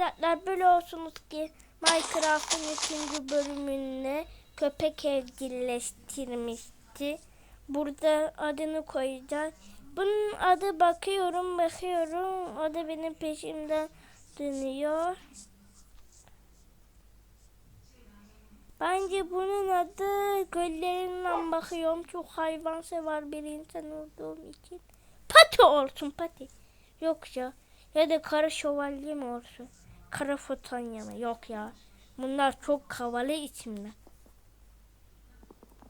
arkadaşlar biliyorsunuz ki Minecraft'ın ikinci bölümünde köpek evcilleştirmişti. Burada adını koyacağız. Bunun adı bakıyorum bakıyorum. O da benim peşimden dönüyor. Bence bunun adı göllerinden bakıyorum. Çok hayvansever bir insan olduğum için. Pati olsun pati. Yok ya. Ya da kara şövalye mi olsun? Kara fotonya mı? Yok ya. Bunlar çok havalı isimler.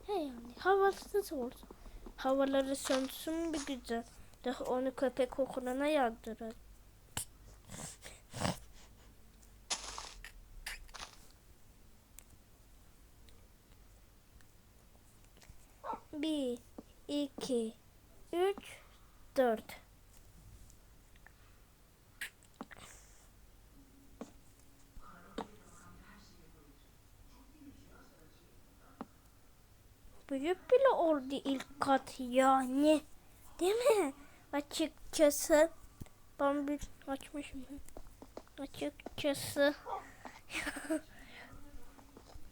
He yani havasız olsun. Havaları sönsün bir güzel. Daha onu köpek okuluna yazdırır. Bir, iki, üç, dört. Büyük bile oldu ilk kat yani. Değil mi? Açıkçası ben bir açmışım. Açıkçası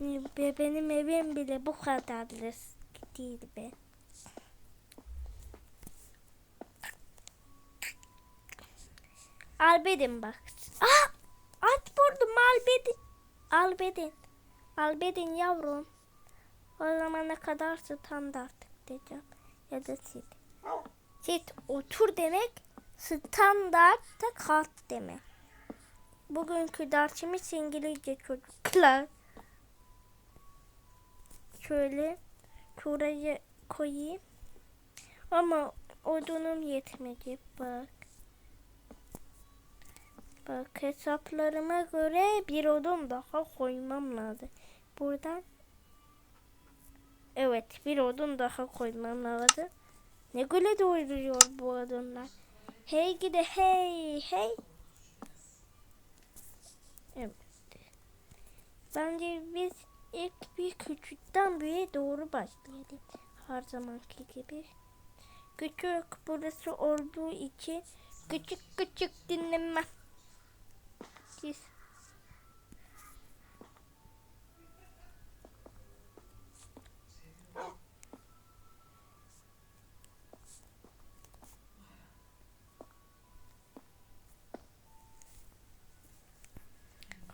Be- benim evim bile bu kadar değil be. Albedin bak. Ah! At vurdum Albedin. Albedin. Albedin yavrum. O zamana kadar standart diyeceğim. Ya da sit. Sit otur demek. Standart da kalk demek. Bugünkü dersimiz İngilizce çocuklar. Şöyle şuraya koyayım. Ama odunum yetmedi bak. Bak hesaplarıma göre bir odun daha koymam lazım. Buradan Evet bir odun daha koymam lazım. Ne güle doyuruyor bu odunlar. Hey gide hey hey. Evet. Bence biz ilk bir küçükten büyüğe doğru başlayalım. Her zamanki gibi. Küçük burası olduğu için küçük küçük dinleme. Siz.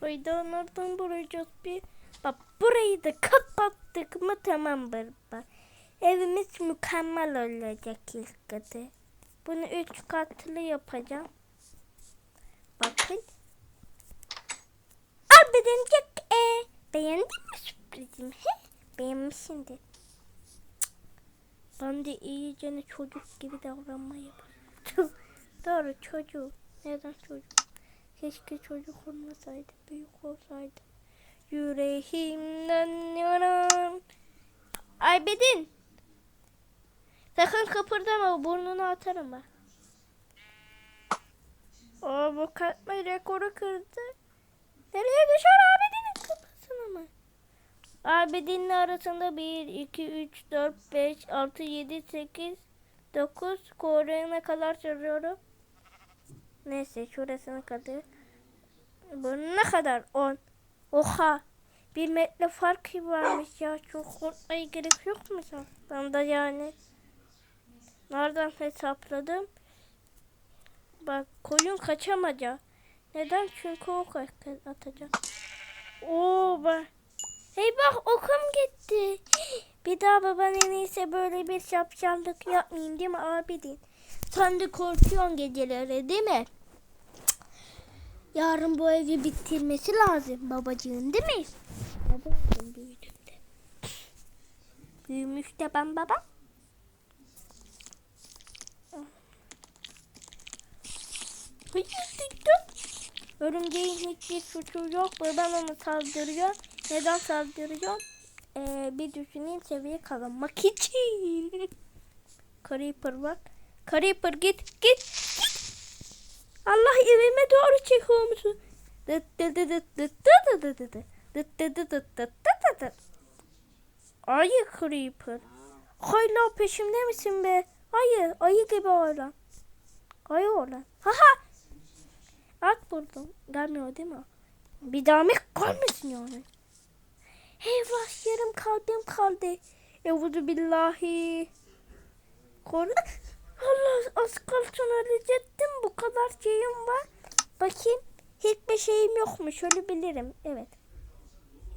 Koridorlardan vuracağız bir. Bak burayı da kapattık mı tamamdır bak. Evimiz mükemmel olacak ilk katı. Bunu üç katlı yapacağım. Bakın. Al bedencik. E, beğendin mi sürprizimi? He? Beğenmişsindir. Ben de iyicene çocuk gibi davranmayı başladım. Doğru çocuk. Neden çocuk? Keşke çocuk olmasaydı, büyük olsaydı. Yüreğimden yanan. Aybedin. Sakın kıpırdama, burnunu atarım bak. O bu katma rekoru kırdı. Nereye düşer Abedin'in kafasına mı? Abedin'in arasında 1, 2, 3, 4, 5, 6, 7, 8, 9 koruğuna kadar sürüyorum. Neyse şurasına kadar. Bu ne kadar? 10. Oha. Bir metre fark varmış ya. Çok korkmaya gerek yok mu? Ben de yani. Nereden hesapladım? Bak koyun kaçamayacak. Neden? Çünkü ok atacak. Oo bak. Hey bak okum gitti. Bir daha baban en iyisi böyle bir şapşallık yapmayayım değil mi abidin? Sen de korkuyorsun geceleri değil mi? Yarın bu evi bitirmesi lazım babacığın değil mi? Babacığım büyüdüm de. Büyümüş de ben baba. Örümceğin hiçbir suçu yok ben ona saldırıyor. Neden saldırıyor? Ee, bir düşüneyim seviye kazanmak için. Creeper bak. Creeper git git git. Allah evime doğru çekiyor musun? Ayı Creeper. Hala peşimde misin be? Ayı, ayı gibi oğlan. Ayı oğlan. Haha. At buradan. Gelmiyor değil mi? Bir daha mı kalmasın yani? Eyvah yarım kalbim kaldı. Evuzu billahi. Koru. Az kalsın ölecektim. Bu kadar şeyim var. Bakayım. Hiçbir şeyim yokmuş. Ölebilirim. Evet.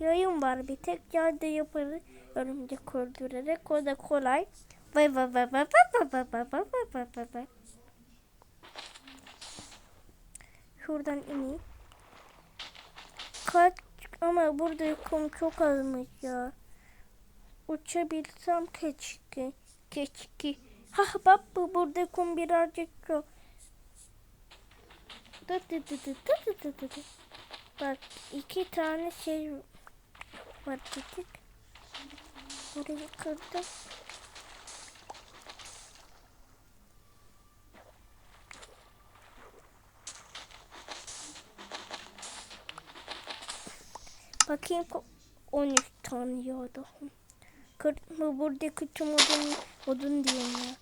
Yayın var bir tek yerde yaparız. Örümcek öldürerek. O da kolay. Vay vay vay vay vay vay vay vay vay vay vay vay. Şuradan ineyim. Kaç ama burada kum çok azmış ya. Uçabilsem keşke. Keşke. Ha bak bu burada kum birazcık yok. Dı dı dı dı dı dı dı. Bak iki tane şey var dedik. Burayı kırdım. Bakayım 13 tane ya da. Kırdım buradaki tüm odun, odun diyeyim ya.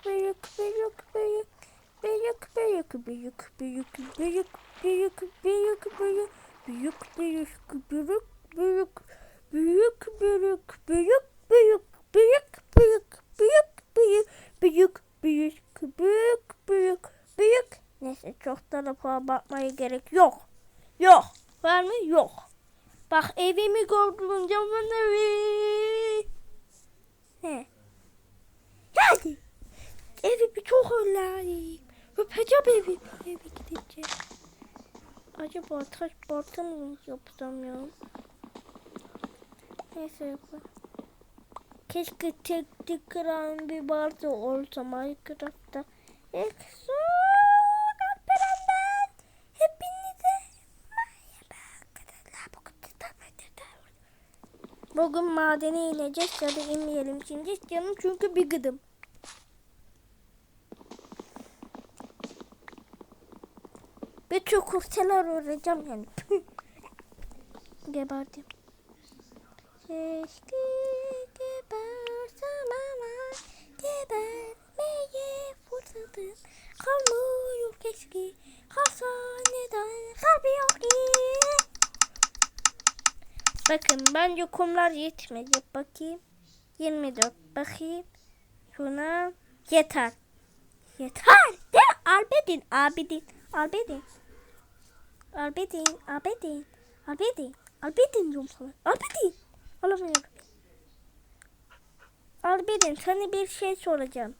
neyse çok tarafa bakmaya gerek yok. Yok. Var mı? Yok. Bak evimi gördüm camın evi ne geldi evimi çok özledim öpeceğim evimi eve gidince. Acaba taş balta mı yapsam ya? Neyse yapalım. Keşke tek tek kıran bir barda olsa Minecraft'ta. Ekson Bugün madene ineceğiz ya da inmeyelim şimdi canım çünkü bir gıdım. Bir çok kurteler yani. Geberdim. Keşke gebersem ama gebermeye fırsatım kalmıyor keşke hastaneden kalbi yok ki. Bakın bence kumlar yetmedi. Bakayım. 24. Bakayım. Şuna yeter. Yeter. Değil mi? Albedin. Abidin. Albedin. Albedin. Albedin. Albedin. Albedin diyorum sana. Albedin. Alamıyorum. Albedin sana bir şey soracağım.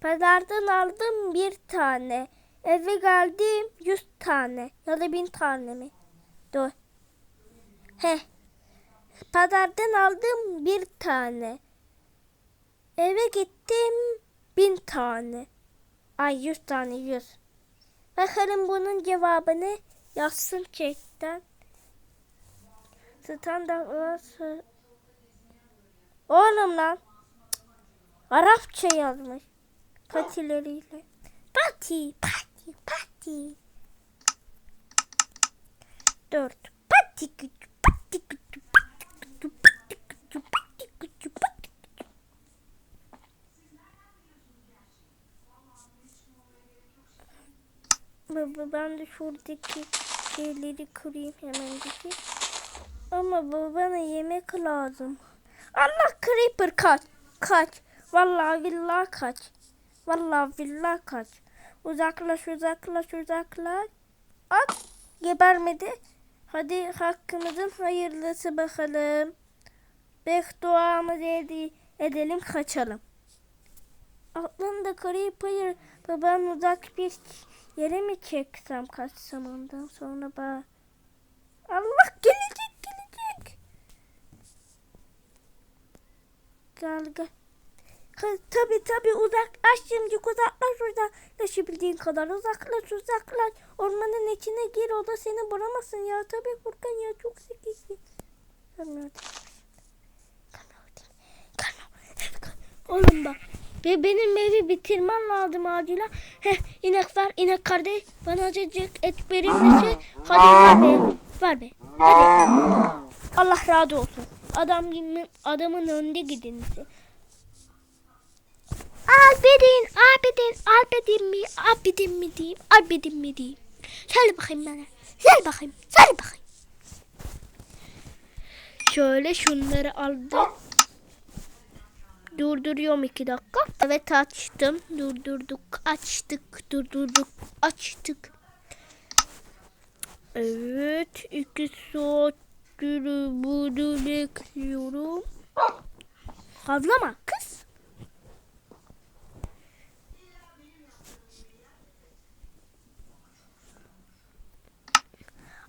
Pazardan aldım bir tane. Eve geldim yüz tane. Ya da bin tane mi? Dur. He. Pazardan aldım bir tane. Eve gittim bin tane. Ay yüz tane yüz. Bakalım bunun cevabını yazsın chatten. Standart Oğlum lan. Cık. Arapça yazmış. Patileriyle. Pati, pati, pati. 4 patik patik Baba ben de şuradaki şeyleri kırayım hemendeki. Ama babana yemek lazım. Allah creeper kaç. Kaç. Vallahi billahi kaç. Vallahi billahi kaç. Uzaklaş uzaklaş uzaklaş. At. Gebermedi. Hadi hakkımızın hayırlısı bakalım. Bek duamızı ed edelim kaçalım. Aklımda creeper babam uzak bir yere mi çeksem kaçsam ondan sonra bak. Allah gelecek gelecek. Gel gel. Tabi tabi uzaklaş şimdi uzaklaş uzaklaşabildiğin kadar uzaklaş uzaklaş. Ormanın içine gir o da seni bulamasın ya. Tabi Furkan ya çok zekisin. Oğlum bak. Ve benim evi bitirmen lazım acilen. Heh inek var inek kardeş. Bana azıcık et verir misin? Hadi ver be. Ver be. Hadi. Allah razı olsun. Adam adamın önünde gidin. Albedin, Albedin, Albedin mi, Albedin mi diyeyim, Albedin mi diyeyim. Söyle bakayım bana. Söyle bakayım, söyle bakayım. Şöyle şunları aldım. Durduruyorum iki dakika. Evet açtım. Durdurduk, açtık, durdurduk, açtık. Evet, iki saattir bunu bekliyorum. Havlama kız.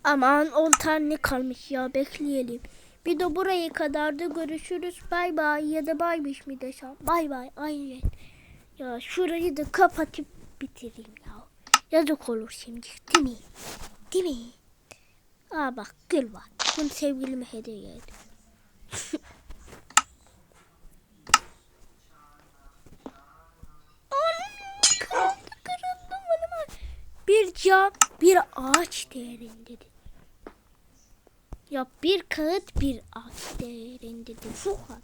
Aman 10 tane kalmış ya bekleyelim. Bir de buraya kadar da görüşürüz. Bay bay ya da baymış mı desem. Bay bay aynen. Ya şurayı da kapatıp bitireyim ya. Yazık olur şimdi değil mi? Değil mi? Aa bak gül var. Bunu sevgilime hediye ettim. Bir cam bir ağaç değerindedir. Ya bir kağıt bir ağaç değerindedir. Şu kadar.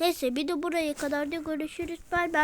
Neyse bir de buraya kadar da görüşürüz. Bay bay.